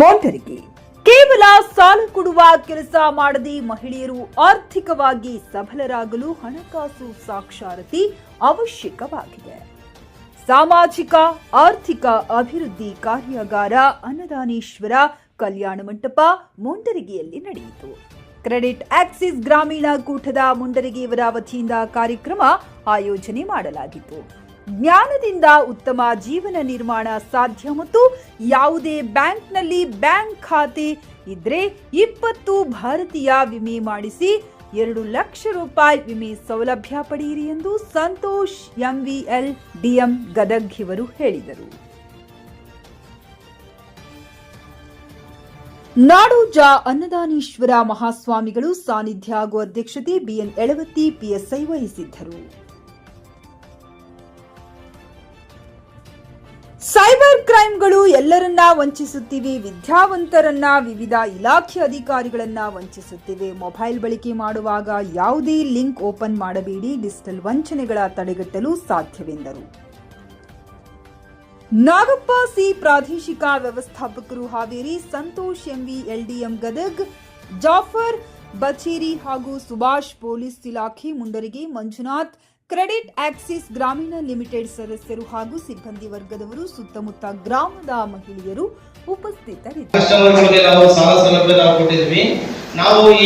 ಮೋಂಟರಿಗೆ ಕೇವಲ ಸಾಲ ಕೊಡುವ ಕೆಲಸ ಮಾಡದೆ ಮಹಿಳೆಯರು ಆರ್ಥಿಕವಾಗಿ ಸಬಲರಾಗಲು ಹಣಕಾಸು ಸಾಕ್ಷರತೆ ಅವಶ್ಯಕವಾಗಿದೆ. ಸಾಮಾಜಿಕ, ಆರ್ಥಿಕ ಅಭಿವೃದ್ಧಿ ಕಾರ್ಯಾಗಾರ ಅನ್ನದಾನೇಶ್ವರ ಕಲ್ಯಾಣ ಮಂಟಪ ಮುಂಡರಗಿಯಲ್ಲಿ ನಡೆಯಿತು. ಕ್ರೆಡಿಟ್ ಆಕ್ಸಿಸ್ ಗ್ರಾಮೀಣ ಕೂಟದ ಮುಂಡರಗಿಯವರ ವತಿಯಿಂದ ಕಾರ್ಯಕ್ರಮ ಆಯೋಜನೆ ಮಾಡಲಾಗಿತ್ತು. ಜ್ಞಾನದಿಂದ ಉತ್ತಮ ಜೀವನ ನಿರ್ಮಾಣ ಸಾಧ್ಯ ಮತ್ತು ಯಾವುದೇ ಬ್ಯಾಂಕ್ನಲ್ಲಿ ಬ್ಯಾಂಕ್ ಖಾತೆ ಇದ್ರೆ ಇಪ್ಪತ್ತು ಭಾರತೀಯ ವಿಮೆ ಮಾಡಿಸಿ ಎರಡು ಲಕ್ಷ ರೂಪಾಯಿ ವಿಮೆ ಸೌಲಭ್ಯ ಪಡೆಯಿರಿ ಎಂದು ಸಂತೋಷ್ ಎಂವಿಎಲ್ ಡಿಎಂ ಗದಗ್ ಇವರು ಹೇಳಿದರು. ನಾಡೋಜ ಅನ್ನದಾನೀಶ್ವರ ಮಹಾಸ್ವಾಮಿಗಳು ಸಾನ್ನಿಧ್ಯ ಹಾಗೂ ಅಧ್ಯಕ್ಷತೆ ಬಿಎನ್ ಎಳವತ್ತಿ ಪಿಎಸ್ಐ ವಹಿಸಿದ್ದರು. ಕ್ರೈಮ್ಗಳು ಎಲ್ಲರನ್ನ ವಂಚಿಸುತ್ತಿವೆ, ವಿದ್ಯಾವಂತರನ್ನ ವಿವಿಧ ಇಲಾಖೆ ಅಧಿಕಾರಿಗಳನ್ನ ವಂಚಿಸುತ್ತಿವೆ. ಮೊಬೈಲ್ ಬಳಕೆ ಮಾಡುವಾಗ ಯಾವುದೇ ಲಿಂಕ್ ಓಪನ್ ಮಾಡಬೇಡಿ, ಡಿಜಿಟಲ್ ವಂಚನೆಗಳ ತಡೆಗಟ್ಟಲು ಸಾಧ್ಯವೆಂದರು. ನಾಗಪ್ಪ ಸಿ ಪ್ರಾದೇಶಿಕ ವ್ಯವಸ್ಥಾಪಕರು ಹಾವೇರಿ ಸಂತೋಷ್ ಎಂವಿ ಎಲ್ಡಿಎಂ ಗದಗ್, ಜಾಫರ್ ಬಚೇರಿ ಹಾಗೂ ಸುಭಾಷ್ ಪೊಲೀಸ್ ಇಲಾಖೆ ಮುಂಡರಿಗೆ Manjunath credit access Grameen limited ಸದಸ್ಯರು ಹಾಗೂ ಸಿಬ್ಬಂದಿ ವರ್ಗದವರು ಸುತ್ತಮುತ್ತ ಗ್ರಾಮದ ಮಹಿಳೆಯರು ಉಪಸ್ಥಿತರಿದ್ದರು. ನಾವು ಸಾಲ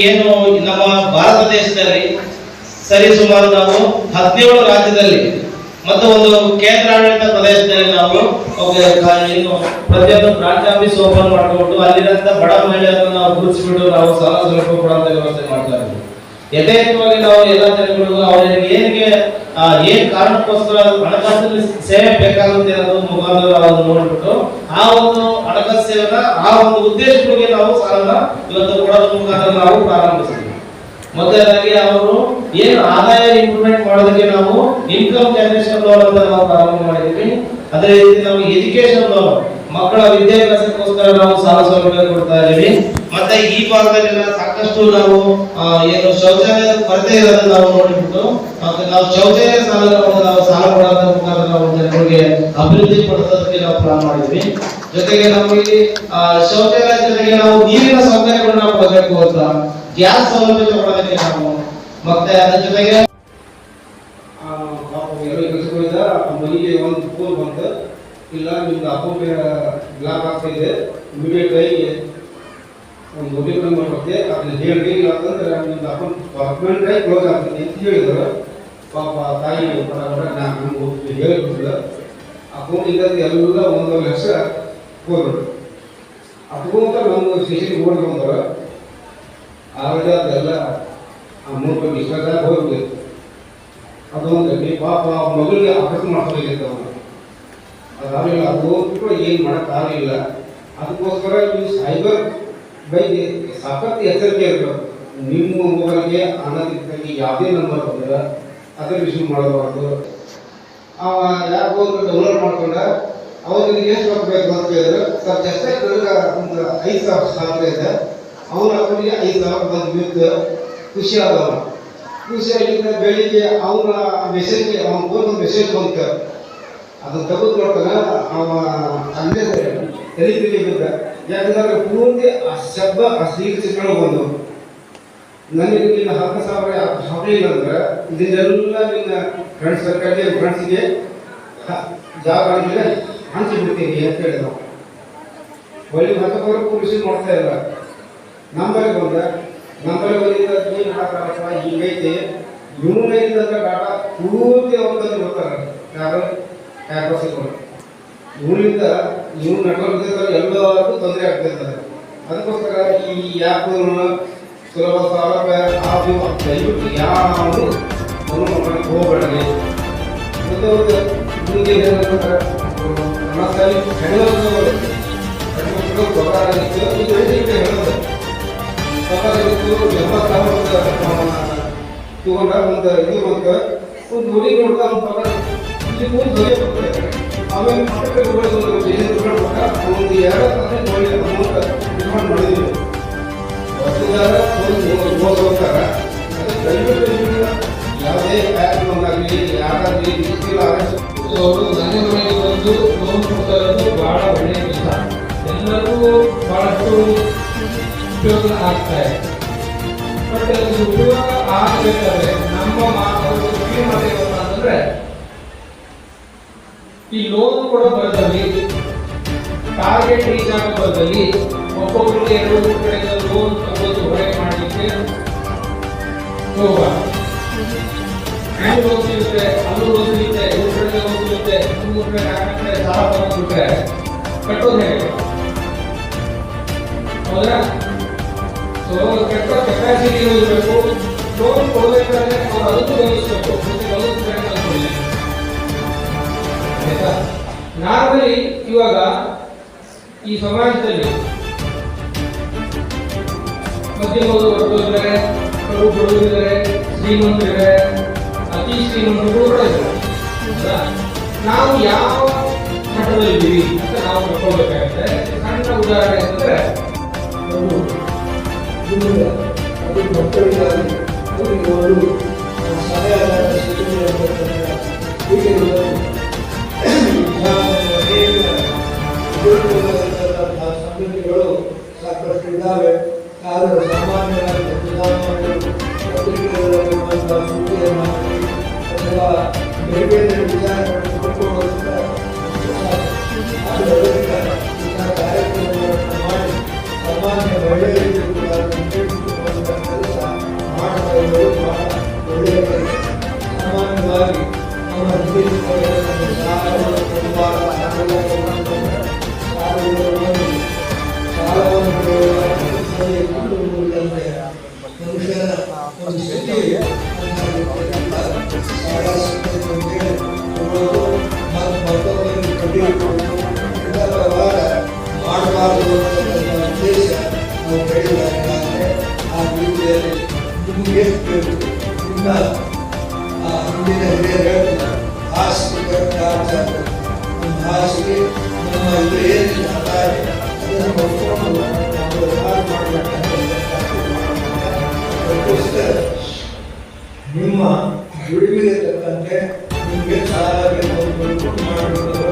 ಏನು ನಮ್ಮ ಭಾರತ ದೇಶದಲ್ಲಿ ಸರಿ ಸುಮಾರು ನಾವು ಹದಿನೇಳು ರಾಜ್ಯದಲ್ಲಿ ಮತ್ತು ಒಂದು ಕೇಂದ್ರಾಡಳಿತ ಪ್ರದೇಶದಲ್ಲಿ ನಾವು ಏನು ಪ್ರತಿಯೊಂದು ಬ್ರಾಂಚ್ ಆಫೀಸ್ ಓಪನ್ ಮಾಡಿಕೊಂಡು ಅಲ್ಲಿರಂತ ಬಡ ಮಹಿಳೆಯರನ್ನು ನಾವು ಗುರುತಿಸಿಬಿಟ್ಟು ನಾವು ಸಾಲ ಸೌಲಭ್ಯ ಕೊಡುವಂತ ವ್ಯವಸ್ಥೆ ಮಾಡ್ತಾ ಇದ್ವಿ ಯಥೇಚ್ಛವಾಗಿ ನಾವು ಎಲ್ಲ ಜನಗಳಿಗೂ ಅವರಿಗೆ ಏನಿಗೆ ಏನ್ ಕಾರಣಕ್ಕೋಸ್ಕರ ಹಣಕಾಸಿನ ಸೇವೆ ಬೇಕಾಗುತ್ತೆ ಅನ್ನೋದು ಮುಖಾಂತರ ನೋಡ್ಬಿಟ್ಟು, ಆ ಒಂದು ಹಣಕಾಸು ಸೇವೆನ, ಆ ಒಂದು ಉದ್ದೇಶಗಳಿಗೆ ನಾವು ಸಾಲನ ಇವತ್ತು ಕೊಡೋದ್ರ ಮುಖಾಂತರ ನಾವು ಪ್ರಾರಂಭಿಸಿದ್ವಿ ಮೊದಲನೇದಾಗಿ ಅವರು ಏನು ಆದಾಯ ಇಂಪ್ರೂವ್ಮೆಂಟ್ ಮಾಡೋದಕ್ಕೆ ನಾವು ಇನ್ಕಮ್ ಜನರೇಷನ್ ಲೋನ್ ಅಂತ ನಾವು ಪ್ರಾರಂಭ ಮಾಡಿದ್ವಿ ಅದೇ ರೀತಿ ನಾವು ಎಜುಕೇಶನ್ ಲೋನ್ ಮಕ್ಕಳ ವಿದ್ಯಾಭ್ಯಾಸಕ್ಕೋಸ್ಕರ ನಾವು ಸಾಲ ಸೌಲಭ್ಯ ಕೊಡ್ತಾ ಇದೀವಿ ಮತ್ತೆ ಈ ಭಾಗದಲ್ಲೆಲ್ಲ ಸಾಕಷ್ಟು ನಾವು ಏನು ಶೌಚಾಲಯದ ಕೊರತೆ ಇರೋದನ್ನ ನಾವು ನೋಡಿಬಿಟ್ಟು ಮತ್ತೆ ನಾವು ಶೌಚಾಲಯ ಸಾಲ ನಾವು ಸಾಲ ಕೊಡೋದ್ರ ಮುಖಾಂತರ ನಾವು ಜನರಿಗೆ ಅಭಿವೃದ್ಧಿ ಪಡಿಸೋದಕ್ಕೆ ನಾವು ಪ್ಲಾನ್ ಮಾಡಿದ್ವಿ. ಜೊತೆಗೆ ಆ, ಶೌಚಾಲಯ ಜೊತೆಗೆ ನಾವು ನೀರಿನ ಸೌಕರ್ಯಗಳನ್ನ ನಾವು ಕೊಡಬೇಕು ಅಂತ. ಗ್ಯಾಸ್ ಸೌಲಭ್ಯ ಕೊಡೋದಕ್ಕೆ ನಾವು ಮತ್ತೆ ಅದ್ರ ಜೊತೆಗೆ ಮನೆಗೆ ಒಂದು ಫೋನ್ ಬಂತು. ಇಲ್ಲ ನಿಮ್ದು ಅಪ್ಪ ಲಾಭ ಆಗ್ತಾ ಇದೆ. ಇಮಿಡಿಯೇಟ್ ಆಗಿ ಮೊಬೈಲ್ ನಂಬರ್ ಬರುತ್ತೆ ಅದನ್ನ ಹೇಳಿ ಇಲ್ಲ ಅಂತಂದ್ರೆ ನಿಮ್ದು ಅಕೌಂಟ್ ಆಗಿ ಕ್ಲೋಸ್ ಆಗ್ತದೆ ಅಂತ ಹೇಳಿದ್ರು. ಪಾಪ ತಾಯಿ ಪಟ ಪಟ ನಮ್ಗೆ ಹೇಳಿಬಿಟ್ರು ಅಕೌಂಟ್ ಇಲ್ಲದ ಎಲ್ಲ ಒಂದೂವರೆ ಲಕ್ಷ ಹೋದ್ರು. ಅದ್ಕೊಂತ ನಮ್ಮ ಸ್ಟೇಷನ್ ಓಡಿ ಬಂದರು. ಆವಾಗ ಅದೆಲ್ಲ ಅಮೌಂಟ್ ವಿಶ್ವಾಸ ಹೋಗ್ಬೇಕು ಅದೊಂದು ಪಾಪ ಮಗಳಿಗೆ ಆಪರೇಷನ್ ಮಾಡ್ಸೋದಿಲ್ಲ ಅವನು. ಅದಾಗಲಿಲ್ಲ, ಅದು ಏನು ಮಾಡೋಕ್ಕಾಗಲಿಲ್ಲ ಅದಕ್ಕೋಸ್ಕರ ಈ ಸೈಬರ್ ಬಗ್ಗೆ ಸಾಕಷ್ಟು ಎಚ್ಚರಿಕೆ ಇರಬೇಕು. ನಿಮ್ಮ ಮೊಬೈಲ್ಗೆ ಅನಧಿಕೃತವಾಗಿ ಯಾವುದೇ ನಂಬರ್ ಬಂದ್ರೆ ಅದರ ರಿಸೀವ್ ಮಾಡಬಾರ್ದು. ಅವ ಯಾಕೋ ಡೌನ್ಲೋಡ್ ಮಾಡ್ಕೊಂಡ, ಅವ್ರಿಗೆ ಎಷ್ಟು ರೊಕ್ಕ ಬೇಕು ಅಂತ ಕೇಳಿದ್ರೆ, ಸರ್ ಜಸ್ಟ್ ನನಗೆ ಒಂದು ಐದು ಸಾವಿರ ಸಾವಿರ ಇದೆ. ಅವನ ಅಕೌಂಟಿಗೆ ಐದು ಸಾವಿರ ಬಂದು ಬಿತ್ತು ಖುಷಿ ಆದವ. ಖುಷಿಯಾಗಿದ್ದ ಬೆಳಿಗ್ಗೆ ಅವನ ಮೆಸೇಜ್ ಅವನ ಫೋನ್ ಮೆಸೇಜ್ ಬಂತ. ಅದನ್ನ ತೆಗೆದು ನೋಡ್ತಾನೆ ಅವ ಅಲ್ಲೇ ತಲೆ ಬಿದ್ದ ಯಾಕಂದ್ರೆ ಪೂರ್ತಿ ಆ ಶಬ್ದ ಆ ಸ್ತ್ರೀ ಬಂದು ನನಗೆ ನಿನ್ನ ಹತ್ತು ಸಾವಿರ ಹಾಕಲಿಲ್ಲ ಅಂದ್ರೆ ಇದನ್ನೆಲ್ಲ ನಿನ್ನ ಫ್ರೆಂಡ್ಸ್ ಸರ್ಕಲ್ಗೆ ಫ್ರೆಂಡ್ಸ್ಗೆ ಜಾಬ್ ಆದ್ಮೇಲೆ ಹಂಚಿ ಬಿಡ್ತೀನಿ ಅಂತ ಹೇಳಿದ ಒಳ್ಳೆ ಹತ್ತವರೆಗೂ ರಿಸೀವ್ ಮಾಡ್ತಾ ಇಲ್ಲ. ನಂಬರ್ ಬಂದ ನಂಬರ್ ಬಂದಿದ್ದ ಏನು ಮಾಡಕ್ಕಾಗಲ್ಲ ಹಿಂಗೈತಿ. ಇವನೈತಿ ಅಂದ್ರೆ ಡಾಟಾ ಪೂರ್ತಿ ಅವ್ರ ಬಂದು ಬರ್ತಾರೆ ಯಾರು? ಯಾರು ಸಿಕ್ಕೊಂಡು ಇವನಿಂದ ನೀವು ನೆಟ್ವರ್ಕ್ ಎಲ್ಲರಿಗೂ ತೊಂದರೆ ಆಗ್ತಿರ್ತಾರೆ ಅದಕ್ಕೋಸ್ಕರ ಈ ಆ್ಯಪ್ ಸುಲಭ ಸೌಲಭ್ಯ ಆದು ದಯವಿಟ್ಟು ಯಾರು ಮಾಡ್ಲಿಕ್ಕೆ ಹೋಗಬೇಡಿ. ಮುಂದೆ ನಮಸ್ಕಾರ ಹೆಣ್ಣು ಹೆಣ್ಣು ಹೇಳೋದು ತಗೊಂಡ ಒಂದು, ಇದು ಒಂದು. ನುಡಿ ನೋಡ್ತಾ ಒಂದು ಪಗಾರ ಇಲ್ಲಿ ಆಮೇಲೆ ಯಾವುದೇ ಆಗಲಿ ಯಾರಾಗಲಿ ಅವರು ಮನೆ ಮನೆಗೆ ಬಂದು ಲೋನ್ ಬಹಳ ಒಳ್ಳೆಯ ಎಲ್ಲರಿಗೂ ಬಹಳಷ್ಟು ಉಪಯೋಗ ಆಗ್ತಾ ಇದೆ ನಮ್ಮ ಮಾತು ಅಂತಂದ್ರೆ ಈ ಲೋನ್ ಕೊಡೋ ಬರದಲ್ಲಿ ಟಾರ್ಗೆಟ್ ರೀಚ್ ಆಗೋ ಬರದಲ್ಲಿ ಒಬ್ಬೊಬ್ಬರಿಗೆ ಎರಡು ಮೂರು ಕಡೆಯಿಂದ ಲೋನ್ ತಗೋದು ಹೊರಗೆ ಮಾಡಲಿಕ್ಕೆ ಹೋಗಬಾರ್ದು ಅಲ್ಲಿ ಲೋನ್ ಸಿಗುತ್ತೆ ಅಲ್ಲೂ ಲೋನ್ ಸಿಗುತ್ತೆ ಇವ್ರ ಕಡೆ ಲೋನ್ ಸಿಗುತ್ತೆ ಮೂರು ಕಡೆ ನಾಲ್ಕು ಕಡೆ ಸಾಲ ತಗೊಂಡ್ಬಿಟ್ರೆ ಕಟ್ಟೋದು ಹೇಗೆ ಹೌದಾ ಸೊ ಕಟ್ಟೋ ಕೆಪಾಸಿಟಿ ಇರಬೇಕು ಲೋನ್ ಕೊಡಬೇಕಾದ್ರೆ ಅವ್ರು ಅದನ್ನು ಗಮನಿಸಬೇಕು ಮತ್ತೆ ಗಮನಿಸಬೇಕು ನಾರ್ಮಲಿ ಇವಾಗ ಈ ಸಮಾಜದಲ್ಲಿ ಮಧ್ಯಮ ವರ್ಗದವರಿದ್ದಾರೆ ಕಡು ಬಡವರಿದ್ದಾರೆ ಶ್ರೀಮಂತರಿದ್ದಾರೆ ಅತಿ ಶ್ರೀಮಂತರು ಇದ್ದಾರೆ. ನಾವು ಯಾವ ಮಟ್ಟದಲ್ಲಿದ್ದೀವಿ ಅಂತ ನಾವು ನೋಡ್ಕೋಬೇಕಾಗುತ್ತೆ ಸಣ್ಣ ಉದಾಹರಣೆ ಅಂತಂದ್ರೆ ಅದು ಮಕ್ಕಳಿಗಾಗಿ ಅವರಿಗೆ ಒಂದು ಸಹಾಯ ಇದ್ದಾವೆ ಆದರೆ ಸಾಮಾನ್ಯವಾಗಿ ಪ್ರಧಾನಮಂತ್ರಿಗಳು ಪತ್ರಿಕೆಗಳಲ್ಲಿರುವಂತಹ ಸುದ್ದಿಯನ್ನು ಹಾಕಿ ಅಥವಾ ಬೇರೆ ಬೇರೆ ವಿಚಾರಗಳನ್ನು ಕೊಟ್ಟುಕೊಳ್ಳುವಂಥ ಕಾರ್ಯಕ್ರಮಗಳನ್ನು ಮಾಡಿ ಸಾಮಾನ್ಯ ಮಹಿಳೆಯರಿಗೂ ಕೂಡ ಅದನ್ನು ತಿಳಿಸಿಕೊಡುವಂಥ ಕೆಲಸ ಮಾಡ್ತಾ ಇರೋದು ಬಹಳ ಒಳ್ಳೆಯ ಕೆಲಸ ಸಾಮಾನ್ಯವಾಗಿ ನಮ್ಮ ಜೀವಿತಗಳಲ್ಲಿ ಮಾಡಬಾರದು ಅನ್ನತಕ್ಕಂಥ ಉದ್ದೇಶ ನಾವು ಹೇಳಿದಾಗಲೇ ಆ ರೀತಿಯಲ್ಲಿ ನಿಮಗೆ ಎಷ್ಟು ಬೇಕು ಇನ್ನ ಆ ಹಿಂದಿನ ಹಿರಿಯರು ಹೇಳ್ತಾರೆ ಹಾಸಿಗೆ ಕಟ್ಟಾಚಾರ ನಮ್ಮ ಹಾಸಿಗೆ ನಮ್ಮ ಇದು ಏನಿಲ್ಲ ಅದಾಗಿ ಅದನ್ನು ಹೊತ್ಕೊಂಡು ನಾವು ವ್ಯವಹಾರ ಮಾಡಬೇಕಂತ ನಿಮ್ಮ ದುಡಿಮೆಗೆ ತಕ್ಕಂತೆ ನಿಮಗೆ ಸಾಲ ಬೇಕು ಅಂತ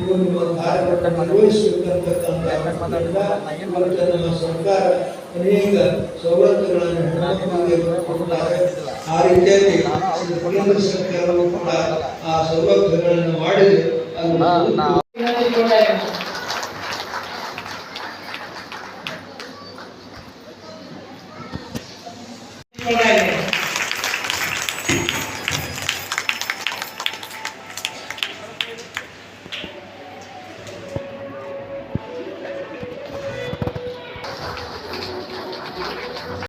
ನಿಮ್ಮ ಕಾರ್ಯವನ್ನು ನಿರ್ವಹಿಸಬೇಕಂತಕ್ಕಂಥ ಸರ್ಕಾರ ಅನೇಕ ಸವಲತ್ತುಗಳನ್ನು ಹೆಣ್ಮಕ್ಕಳಿಗೆ ಕೊಡ್ತಾರೆ ಆ ರೀತಿಯಾಗಿ ಕೇಂದ್ರ ಸರ್ಕಾರವು ಕೂಡ ಆ ಸೌಲಭ್ಯಗಳನ್ನು ಮಾಡಿದೆ ಅದು